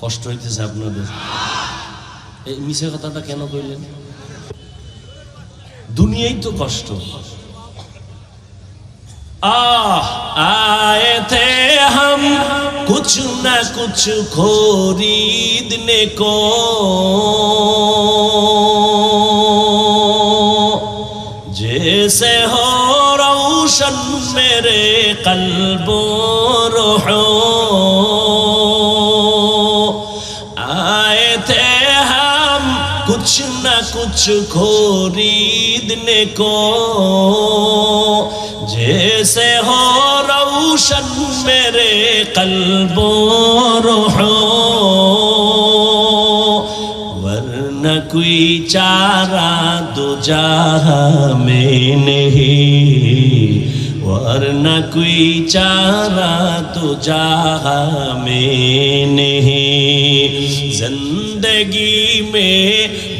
কষ্ট হইতেছে আপনাদের এই মিশে কথাটা কেন কইলেন দুনিয়াই তো কষ্ট आह आए थे हम कुछ न कुछ खरीदने को जैसे हो रोशन मेरे कल्ब कुछ खरीदने को। जैसे हो रोशन मेरे कल्बो रोहो। वरना कोई चारा दो जहा में नहीं। वरना कोई चारा तो जहा में नहीं। ज़िंदगी में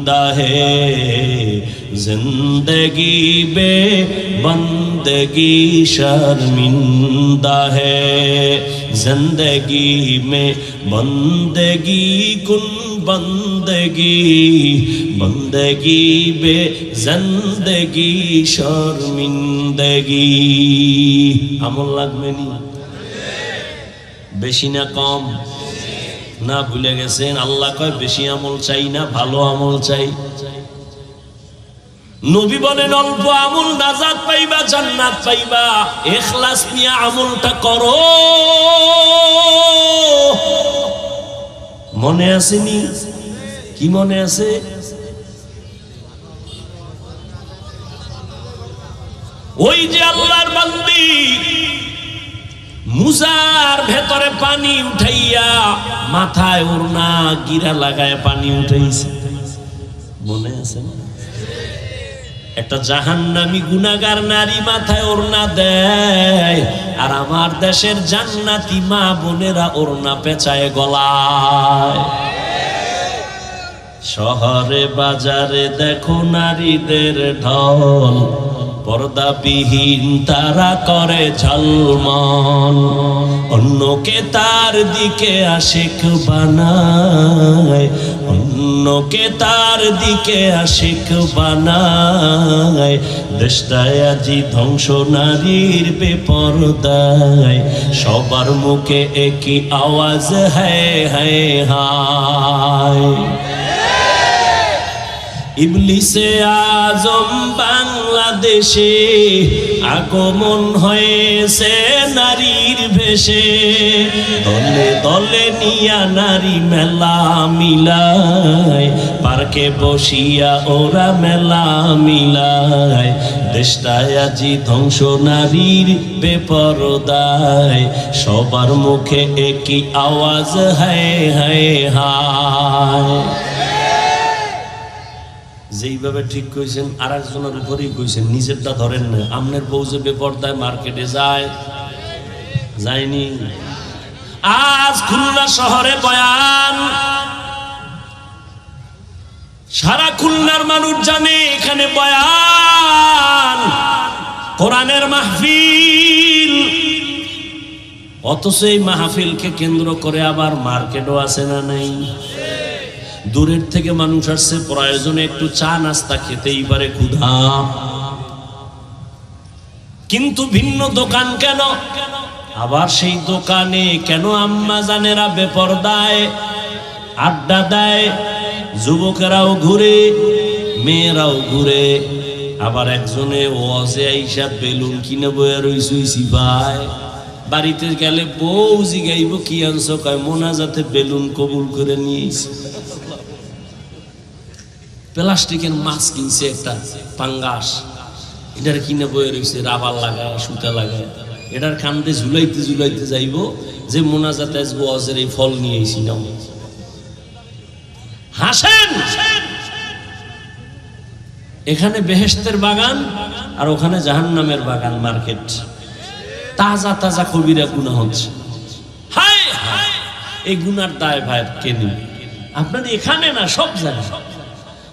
بندہ ہے زندگی بے بندگی شرمندہ ہے زندگی میں بندگی کن بندگی بندگی بے زندگی شرمندگی আমল লাগবে নি বেশি না কম না ভুলে গেছেন, আল্লাহ কয়, বেশি আমল চাই না, ভালো আমল চাই। নবী বলেন, অল্প আমল নাজাত পাইবা, জান্নাত পাইবা। এখলাস নিয়ে আমলটা করো। মনে আসেনি? কি মনে আছে? ওই যে মুজার ভেতরে পানি উঠাইয়া মাথায় ওড়না গিরা লাগায় পানি উঠাইছে। মনে আছে না? একটা জাহান্নামী গুনাগার নারী মাথায় ওড়না দেয় আর আমার দেশের জান্নাতি মা বোনেরা ওড়না পেঁচায় গলায়। শহরে বাজারে দেখো নারীদের ঢল। পর্দাবিহীন তারা করে ঝলমল। অন্যকে তার দিকে আশেক বানায়। অন্যকে তার দিকে আশেক বানায়। দেশটায় আজি ধ্বংস নারীর বেপরদায়। সবার মুখে একই আওয়াজ হ্যায় হ্যায় হায়। ইবলিসে আজম বাংলাদেশে আগমন হয়েছে নারীর ভেসে দলে দলে নিয়া নারী মেলা মিলায়, পার্কে বসিয়া ওরা মেলা মিলায়। দেশটায় আজি ধ্বংস নারীর বেপরদায়, সবার মুখে একই আওয়াজ হায় হায় হায়। যেইভাবে ঠিক কইছেন আর একজনের উপরেই কইছেন, নিজেরটা ধরেন না। আমনের বউ যে বেপর্দায় মার্কেটে যায়, যায়নি। আজ খুলনা শহরে বয়ান। সারা খুলনার মানুষ জানে এখানে বয়ান। কোরআনের মাহফিল। অথচ এই মাহফিলকে কেন্দ্র করে আবার মার্কেটও আছে না নাই? দূরের থেকে মানুষ আসছে, প্রয়োজনে একটু চা নাস্তা খেতেই পারে, ক্ষুধা। কিন্তু ভিন্ন দোকান কেন? আবার সেই দোকানে কেন আম্মা জানেরা বেপরদায়, আড্ডা দেয়? যুবকেরাও ঘুরে, মেয়েরাও ঘুরে। আবার একজনে ওয়াজে আইসা বেলুন কিনে বয়ে রইসুইছি ভাই বাড়িতে গেলে বউ জিগাইব, কি আনছো? কয় মোনা যাতে বেলুন কবুল করে নিয়েছি। প্লাস্টিকের মাছ কিনছে একটা পাঙ্গাস। এটার কিনে বয়ে রয়েছে, রাবার লাগায়, সুতা লাগায়। এটার কান্দে ঝুলাইতে ঝুলাইতে যাইব, যে মোনাজাতে আসব অজের এই ফল নিয়ে এসি নাও হাসেন! এখানে বেহেস্তের বাগান আর ওখানে জাহান্নামের বাগান, মার্কেট। তাজা তাজা কবিরা গুণা হচ্ছে। হায় এই গুনার দায় ভাই কে আপনার এখানে না, সব জায়গায়।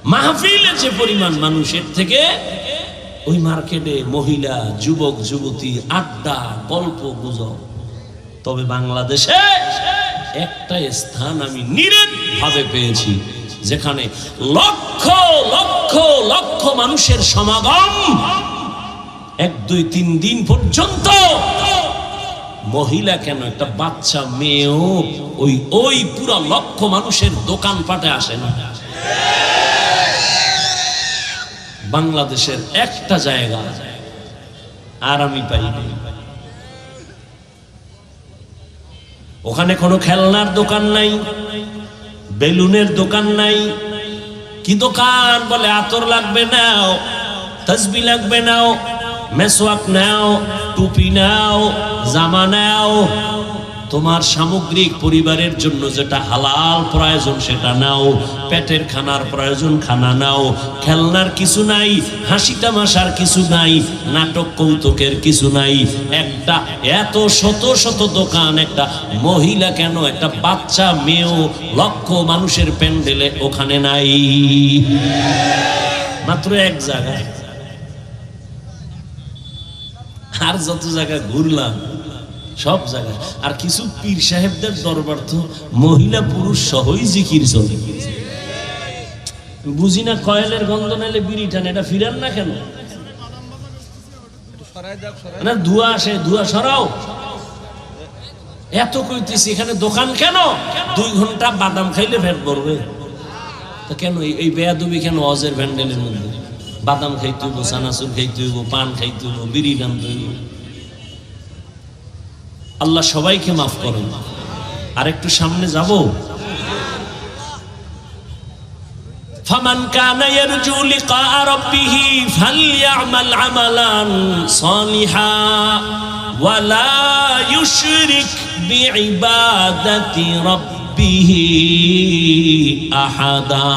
মাহফিলে যে পরিমাণ মানুষের থেকে, ওই মার্কেটে মহিলা, যুবক, যুবতী, আড্ডা, গল্প, গুজব। তবে বাংলাদেশে একটা স্থান আমি নিরেট ভাবে পেয়েছি, যেখানে লক্ষ লক্ষ লক্ষ মানুষের সমাগম এক, দুই, তিন দিন পর্যন্ত। মহিলা কেন একটা বাচ্চা, মেয়েও ওই ওই পুরা লক্ষ মানুষের দোকানপাটে আসে না? বাংলাদেশের একটা জায়গা আর আমি পাইনি ওখানে কোনো খেলনার দোকান নাই, বেলুনের দোকান নাই, কি দোকান বলে আতর লাগবে নাও তসবি লাগবে নাও, মেসওয়াক নাও, টুপি নাও, জামা নাও তোমার সামগ্রিক পরিবারের জন্য যেটা হালাল প্রয়োজন, সেটা নাও। পেটের খানার প্রয়োজন, খানা নাও। খেলনার কিছু নাই, হাসি তামাশার কিছু নাই, নাটক কৌতুকের কিছু নাই। একটা এত শত শত দোকান, একটা মহিলা কেন, একটা বাচ্চা মেয়েও লক্ষ মানুষের প্যান্ডেলে ওখানে নাই। মাত্র এক জায়গায়। আর যত জায়গা ঘুরলাম সব জায়গায়। আর কিছু পীর সাহেবদের দরবার তো মহিলা পুরুষ সহই জিকির চলে। বুঝি না কয়েলের গন্ধ নাইলে বিড়ি টান, এটা ফিরান না কেন? না ধোয়া আসে ধোয়া সরাও। এত কইতেছি, এখানে দোকান কেন? দুই ঘণ্টা বাদাম খাইলে পড়বে তো কেন এই- বেয়াদুবি কেন অজের ভ্যান্ডেলের মধ্যে? বাদাম খাইতে হইব, চানাচুর খাইতে হইব, পান খাইতে হইব, বিড়ি টানতে হইব। আল্লাহ সবাইকে মাফ করেন আর একটু সামনে যাব فمن كان يرجو لقاء ربه فليعمل عملا صالحا ولا يشرك بعبادة ربه أحدا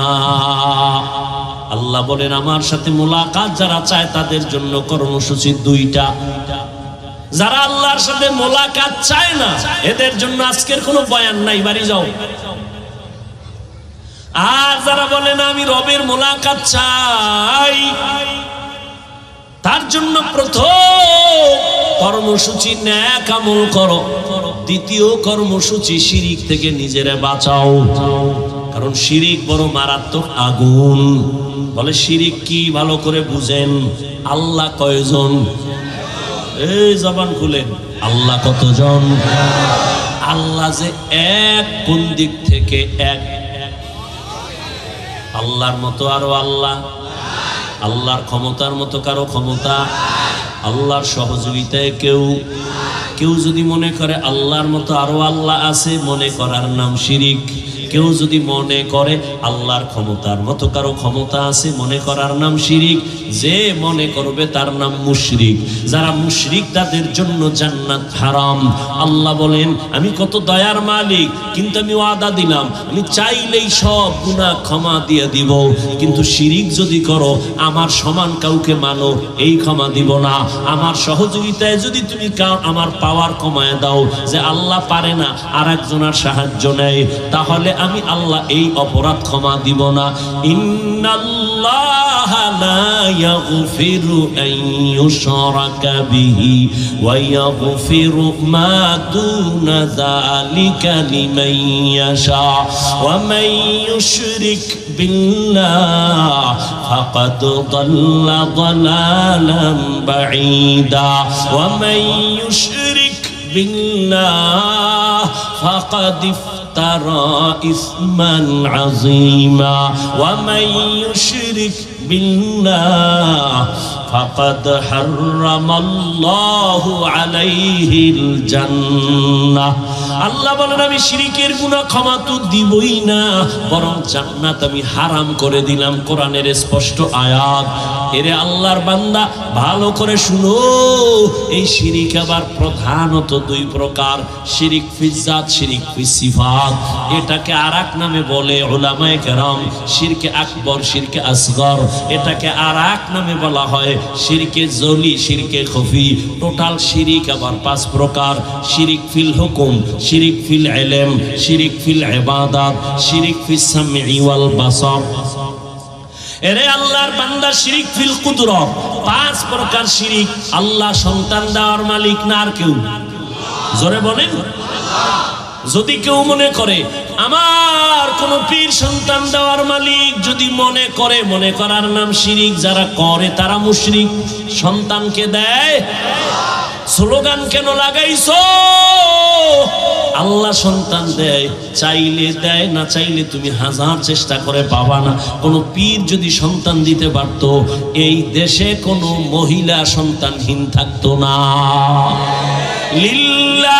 আল্লাহ বলেন আমার সাথে মোলাকাত যারা চায় তাদের জন্য কর্মসূচি দুইটা যারা আল্লাহর সাথে মোলাকাত চায় না, এদের জন্য আজকের কোনো বয়ান নাই, বাড়ি যাও। আর যারা বলে না, আমি রবের মোলাকাত চাই, তার জন্য প্রথম কর্মসূচি ন্যাক আমল করো। দ্বিতীয় কর্মসূচি শিরিক থেকে নিজেরা বাঁচাও। কারণ শিরিক বড় মারাত্মক আগুন। বলে, শিরিক কি? ভালো করে বুঝেন। আল্লাহ কয়জন? এই জবান খুলেন। আল্লাহ কতজন? আল্লাহ যে এক কোন দিক থেকে এক। আল্লাহর মতো আরও আল্লাহ। আল্লাহর ক্ষমতার মতো কারও ক্ষমতা। আল্লাহর সহযোগিতায় কেউ। কেউ যদি মনে করে আল্লাহর মতো আরও আল্লাহ আছে, মনে করার নাম শিরিক। কেউ যদি মনে করে আল্লাহর ক্ষমতার মতো কারও ক্ষমতা আছে, মনে করার নাম শিরিক, যে মনে করবে তার নাম মুশরিক। যারা মুশরিক, তাদের জন্য জান্নাত হারাম। আল্লাহ বলেন, আমি কত দয়ার মালিক, কিন্তু আমি ওয়াদা দিলাম। আমি চাইলেই সব গুনাহ ক্ষমা দিয়ে দিব। কিন্তু শিরিক যদি করো, আমার সমান কাউকে মানো, এই ক্ষমা দিব না। আমার সহযোগিতায় যদি তুমি আমার পাওয়ার কমায় দাও, যে আল্লাহ পারে না আর একজনের সাহায্য নেয়, তাহলে আমি আল্লাহ এই অপরাধ ক্ষমা দিব না ইন্নাল্লাহ লা ইয়াগফিরু আন ইউশরাকা বিহি ওয়া ইয়াগফিরু মা দুনা যালিকা লিমান ইয়াশা ওয়া মান ইউশরিক বিল্লাহ ফাকাদ ضل ضلالا بعيدا ومن يشرك بالله فقد افترى إثما عظيما ومن يشرك بالله فقد حرم الله عليه الجنة আল্লাহ বলেন আমি শিরিকের গুনাহ ক্ষমা তো দিবই না বরং জান্নাত আমি হারাম করে দিলাম কোরআনের স্পষ্ট আয়াত এরে আল্লাহর বান্দা ভালো করে শুনো এই শিরিক আবার প্রধানত দুই প্রকার শিরিক ফিজাত শিরিক ফিসিফাত এটাকে আর এক নামে বলে ওলামায়ে কেরাম শিরকে আকবর শিরকে আসগর এটাকে আর এক নামে বলা হয় শিরকে জলি, শিরকে খফি। টোটাল শিরিক আবার পাঁচ প্রকার। শিরিক ফিল হুকুম, শিরিক ফিল এলেম শিরিক ফিল ইবাদাত, শিরিক ফিল সামঈ ওয়াল এরে আল্লাহর বান্দা শিরিক ফিল কুদরত। পাঁচ প্রকার শিরিক। আল্লাহ সন্তান দেওয়ার মালিক না আর কেউ? জোরে বলেন। যদি কেউ মনে করে, আমার কোন পীর সন্তান দেওয়ার মালিক যদি মনে করে, মনে করার নাম শিরিক যারা করে তারা মুশরিক। সন্তানকে দেয়, স্লোগান কেন লাগাইছো? আল্লাহ সন্তান দেয়, চাইলে দেয়, না চাইলে তুমি হাজার চেষ্টা করে পাবা না। কোন পীর যদি সন্তান দিতে পারত, এই দেশে কোনো মহিলা সন্তানহীন থাকতো না। লিল্লাহি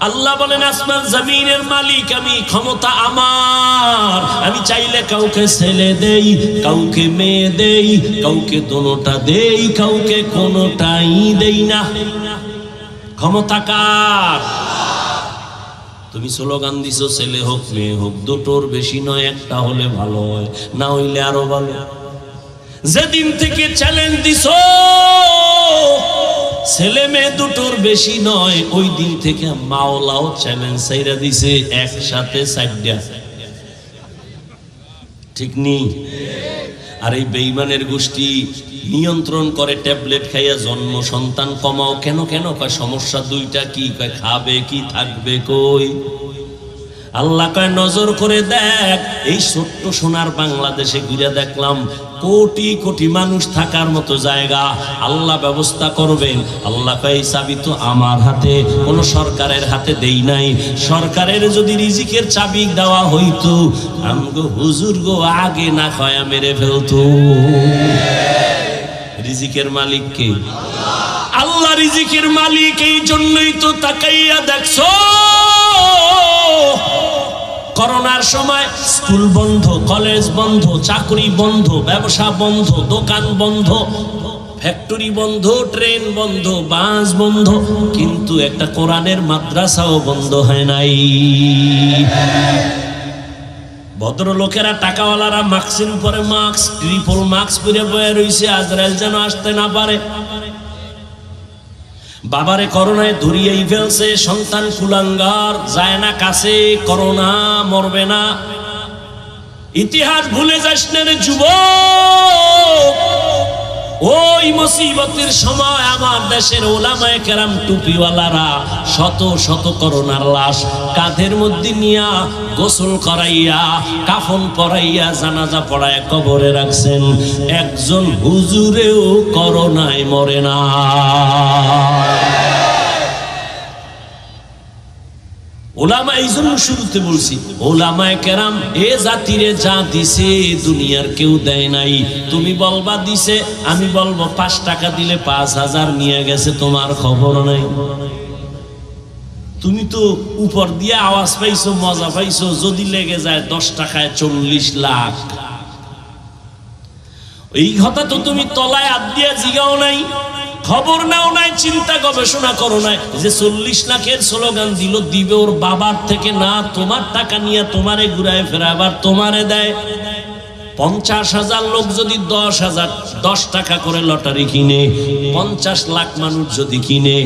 আল্লাহ বলেন, আসমান জমিনের মালিক, আমি, ক্ষমতা আমার। আমি চাইলে কাউকে ছেলে দেই, কাউকে মেয়ে দেই, কাউকে দোনোটা দেই, কাউকে কোনোটাই দেই না। ক্ষমতা কার? তুমি স্লোগান দিছো, ছেলে হোক, মেয়ে হোক, দুটোর বেশি নয়, একটা হলে ভালো হয়, না হইলে আরও ভালো। যেদিন থেকে চ্যালেঞ্জ দিছো, ছেলে মেয়ে দুটোর বেশি নয়, ওই দিন থেকে মাওলাও চ্যালেঞ্জ সাইরা দিছে, একসাথে সাইডা। ঠিক নেই আর এই বেইমানের গোষ্ঠী নিয়ন্ত্রণ করে, ট্যাবলেট খাইয়া জন্ম, সন্তান কমাও, কেন কেন? কয়, সমস্যা দুইটা কি? কয়, খাবে কি, থাকবে কই? আল্লাহ কয়, নজর করে দেখ, এই ছোট্ট সোনার বাংলাদেশে ঘুরে দেখলাম কোটি কোটি মানুষ থাকার মতো জায়গা। আল্লাহ ব্যবস্থা করবেন। আল্লাহ এই চাবি তো আমার হাতে। কোন সরকারের হাতে দেই নাই। সরকারের যদি রিজিকের চাবি দেওয়া হইতো, আমগো হুজুর গো আগে না খয়া মেরে ফেলতো। রিজিকের মালিক কে? আল্লাহ রিজিকের মালিক, এই জন্যই তো তাকাইয়া দেখছ। করোনার সময় স্কুল বন্ধ, কলেজ বন্ধ, চাকরি বন্ধ, ব্যবসা বন্ধ, দোকান বন্ধ, ফ্যাক্টরি বন্ধ, ট্রেন বন্ধ, বাস বন্ধ, কিন্তু একটা কোরআনের মাদ্রাসাও বন্ধ হয় নাই। ভদ্রলোকেরা টাকাওয়ালারা মাস্কের উপরে মাস্ক ট্রিপল মাস্ক পরে বয়ে রইছে, আজরাইল যেন আসতে না পারে। বাবারে করোনায় ধরিয়েই ফেলছে, সন্তান ফুলাঙ্গার যায় না কাছে, করোনা মরবে না। ইতিহাস ভুলে যাস না যুবক। ওই মুসিবতের সময় আমার দেশের ওলামায় কেরাম টুপিওয়ালারা শত শত করোনার লাশ কাঁধের মধ্যে নিয়া গোসল করাইয়া, কাফন পরাইয়া জানাজা পড়ায় কবরে রাখছেন। একজন হুজুরেও করোনায় মরে না। ওলামা এই জন্য শুরুতে বলছি, ওলামায় কেরাম, এ জাতিরে যা দিছে দুনিয়ার কেউ দেয় নাই। তুমি বলবা দিছে, আমি বলব পাঁচ টাকা দিলে পাঁচ হাজার নিয়ে গেছে, তোমার খবর নাই। তুমি তো উপর দিয়ে আওয়াজ পাইছো, মজা পাইছো, যদি লেগে যায় দশ টাকায় চল্লিশ লাখ। এই কথা তো তুমি তলায় আদ দিয়া জিগাও নাই। খবর নাও নাই, চিন্তা গবেষণা করো নাই। যে চল্লিশ লাখের স্লোগান দিল, দিবে ওর বাবার থেকে, না, তোমার টাকা নিয়ে তোমারে ঘুরায় ফেরা আবার তোমারে দেয়। পঞ্চাশ হাজার লোক যদি দশ হাজার, দশ টাকা করে লটারি কিনে, পঞ্চাশ লাখ মানুষ যদি কিনে,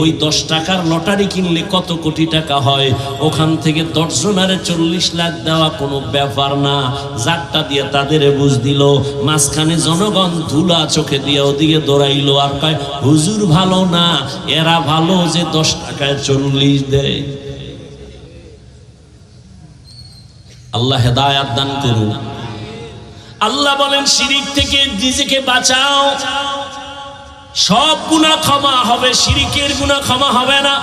ওই দশ টাকার লটারি কিনলে কত কোটি টাকা হয়? ওখান থেকে দশ জনারে চল্লিশ লাখ দেওয়া কোনো ব্যাপার না। যারটা দিয়ে তাদের বুঝ দিল। মাঝখানে জনগণ ধুলা চোখে দিয়ে ওদিকে দৌড়াইলো আর কয়, হুজুর ভালো না, এরা ভালো যে দশ টাকায় চল্লিশ দেয়। আল্লাহ হেদায়াত দান করুন। আল্লাহ বলেন, শিরিক থেকে নিজেকে বাঁচাও। সব গুণা ক্ষমা হবে, শিরিকের গুণা ক্ষমা হবে না।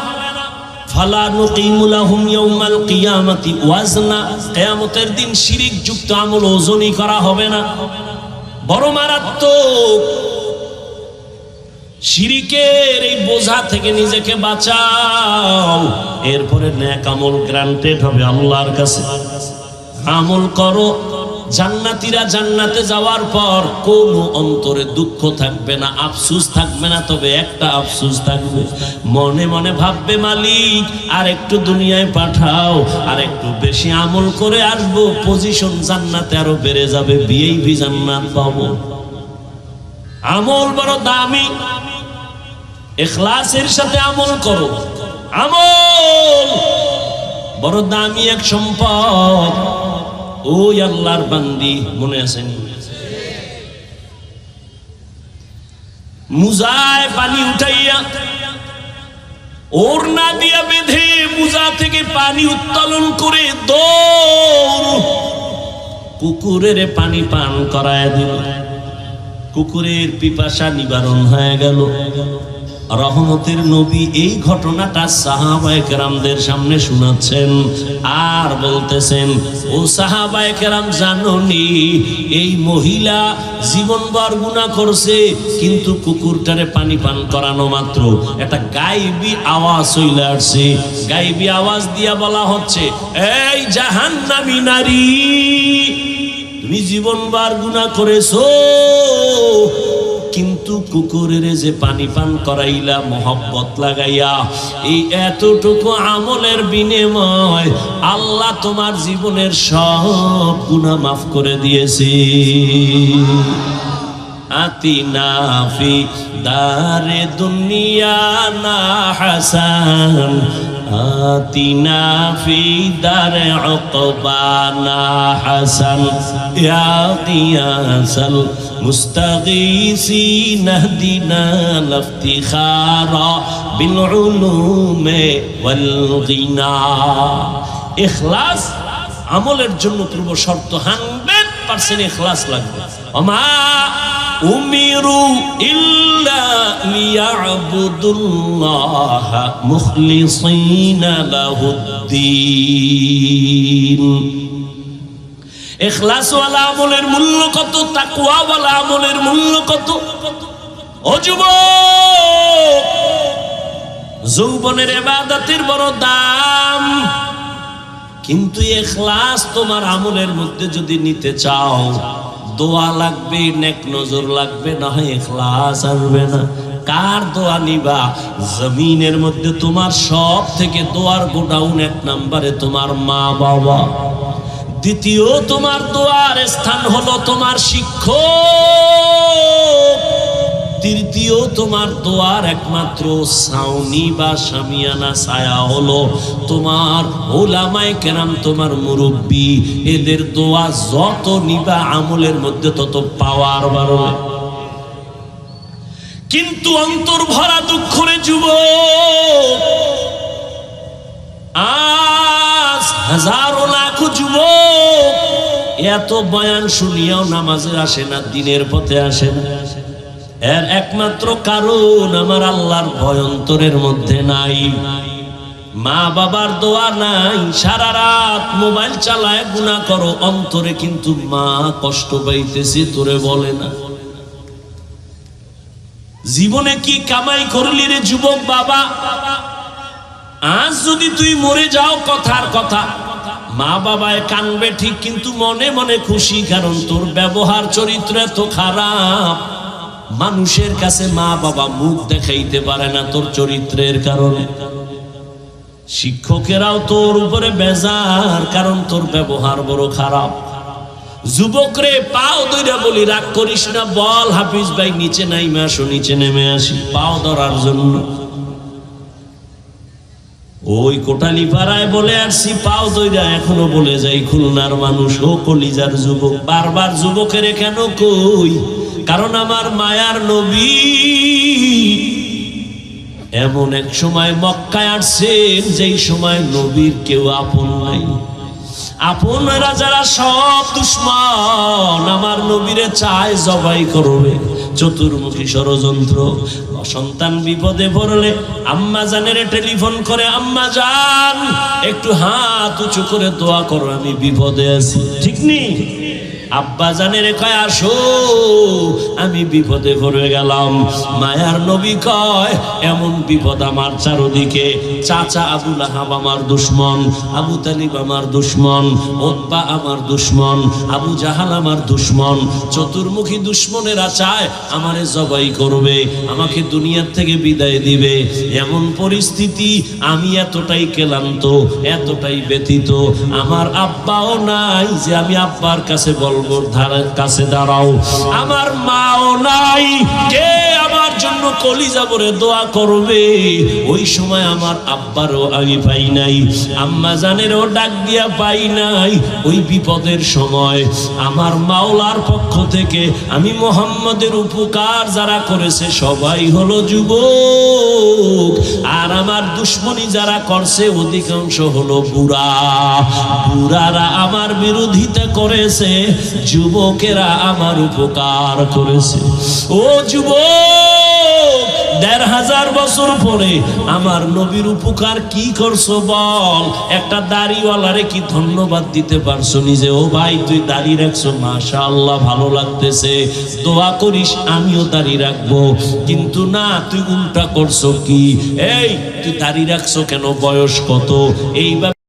দিন আমল করা হবে না। বড় মারাত্মক। শিরিকের এই বোঝা থেকে নিজেকে বাঁচাও। এরপরে ন্যাক আমল গ্রান্টেড হবে আল্লাহর কাছে। আমল করো। জান্নাতীরা জান্নাতে যাওয়ার পর কোনো অন্তরে দুঃখ থাকবে না, আফসুস থাকবে না, তবে একটা আফসুস থাকবে। মনে মনে ভাববে, মালিক, আর একটু দুনিয়ায় পাঠাও, আর একটু বেশি আমল করে আসব পজিশন জান্নাতে আরও বেড়ে যাবে বিয়েই ভি জান্নাত পাবো। আমল বড় দামি। এখলাসের সাথে আমল করো। আমল বড় দামি এক সম্পদ। ওই আল্লাহর বান্দি, মনে মুজায় পানি উঠাইয়া দিয়া বেঁধে মুজা থেকে পানি উত্তোলন করে দৌড় কুকুরের পানি পান করায় দিল। কুকুরের পিপাসা নিবারণ হয়ে গেল। রহমতের নবী এই ঘটনাটা সাহাবায়ে কেরামদের সামনে শোনাচ্ছেন আর বলতেছেন, ও সাহাবায়ে কেরাম জাননি, এই মহিলা জীবনভর গুনাহ করছে, কিন্তু কুকুরটারে পানি পান করানো মাত্র। একটা গাইবি আওয়াজ চলে আসছে। গাইবি আওয়াজ দিয়া বলা হচ্ছে, এই জাহান্নামী নারী, তুমি জীবনবার গুণা করেছ কিন্তু কুকুরের যে পানি পান করাইলা, মহব্বত লাগাইয়া, এই এতটুকু আমলের বিনিময় আল্লাহ তোমার জীবনের সব গুণা মাফ করে দিয়েছে। আতিনা ফি দারে দুনিয়া না হাসান آتنا في دار عقبانا حسن يا قياس المستغيثين اهدنا الافتخار بالعلوم والغنى إخلاص আমলের জন্য পূর্ব শর্ত হান্ড্রেড পার্সেন্ট এখলাস লাগবে আমা উমিরু ইল্লা লিয়াবুদুল্লাহ মুখলিসিনা আমলের মূল্য কত, তাকওয়াওয়ালা আমলের মূল্য কত? যুবক, যৌবনের এবাদতের বড় দাম। কিন্তু এখলাস তোমার আমলের মধ্যে যদি নিতে চাও দোয়া লাগবে, নেক নজর লাগবে, না হয় এখলাস আসবে না। কার দোয়া নিবা? জমিনের মধ্যে তোমার সব থেকে দোয়ার গোডাউন এক নাম্বারে তোমার মা বাবা দ্বিতীয় তোমার দোয়ার স্থান হলো তোমার শিক্ষক। তৃতীয় তোমার দোয়ার একমাত্র। সাউনি বা সামিয়ানা ছায়া হলো তোমার। ওলামায় কেরাম তোমার মুরব্বী। এদের দোয়া যত নিবা আমলের মধ্যে তত পাওয়ার বাড়বে। কিন্তু অন্তর ভরা দুঃখরে যুব আজ হাজারো লাখো যুবক, এত বয়ান শুনিয়াও নামাজে আসে না, দিনের পথে আসে না। এর একমাত্র কারণ আমার আল্লাহর ভয়ন্তরের মধ্যে নাই। মা বাবার দোয়া নাই, সারা রাত মোবাইল চালায় গুণা করো, অন্তরে কিন্তু মা কষ্ট পাইতেছে, তোরে বলে না। জীবনে কি কামাই করলি রে যুবক বাবা? আজ যদি তুই মরে যাও, কথার কথা। মা বাবায় কানবে ঠিক, কিন্তু মনে মনে খুশি, কারণ তোর ব্যবহার চরিত্র এত খারাপ। মানুষের কাছে মা বাবা মুখ দেখাইতে পারে না তোর চরিত্রের কারণে। শিক্ষকেরাও তোর উপরে বেজার, কারণ তোর ব্যবহার বড় খারাপ। যুবক রে পাও দইরা বলি, রাগ করিস না, বল হাফিজ ভাই, নিচে নাইমে আসো, নিচে নেমে আসি, পাও ধরার জন্য। ওই কোটালি পাড়ায় বলে আসছি পাও দইরা এখনও বলে যাই খুলনার মানুষ। ও কলিজার যুবক, বারবার যুবকের কেন কই? কারণ আমার মায়ার নবী এমন এক সময় মক্কায় আসছেন, যেই সময় নবীর কেউ আপন নাই। আপনারা যারা সব দুশ্মন, আমার নবীরে চায় জবাই করবে। চতুর্মুখী ষড়যন্ত্র, সন্তান বিপদে পড়লে আম্মা জানের টেলিফোন করে, আম্মা জান একটু হাত উঁচু করে দোয়া করো, আমি বিপদে আছি। ঠিক নেই? আব্বা জানের কয়, আসো, আমি বিপদে পড়ে গেলাম। মায়ার নবী কয়, এমন বিপদ আমার চারদিকে। চাচা আবুল আহাব আমার দুশ্মন, আবু তালিব আমার দুশ্মন ওব্বা আমার দুশ্মন, আবু জাহাল আমার দুশ্মন। চতুর্মুখী দুশ্মনেরা চায়, আমারে জবাই করবে, আমাকে দুনিয়ার থেকে বিদায় দিবে। এমন পরিস্থিতি আমি এতটাই ক্লান্ত, এতটাই ব্যথিত। আমার আব্বাও নাই যে আমি আব্বার কাছে বলব ধারে কাছে দাঁড়াও। আমার মাও নাই, কে আমার জন্য কলিজা ভরে দোয়া করবে? ওই সময় আমার আব্বারও আমি পাই নাই, আম্মা জানেরও ডাক দিয়া পাই নাই। ওই বিপদের সময় আমার মাওলার পক্ষ থেকে আমি মোহাম্মদের উপকার যারা করেছে সবাই হলো যুবক। আমার দুশ্মনী যারা করছে, অধিকাংশ হলো বুড়া। বুড়ারা আমার বিরোধিতা করেছে, যুবকেরা আমার উপকার করেছে। ও যুবক! দেড় হাজার বছর পরে আমার নবীর উপকার কি করছ বল? একটা দাড়িওয়ালারে কি ধন্যবাদ দিতে পারছ নিজে? ও ভাই, তুই দাড়ি রাখছো? মাশা আল্লাহ ভালো লাগতেছে। দোয়া করিস, আমিও দাড়ি রাখব। কিন্তু না, তুই উল্টা করছ কি? এই, তুই দাড়ি রাখছো কেন? বয়স কত? এইভাবে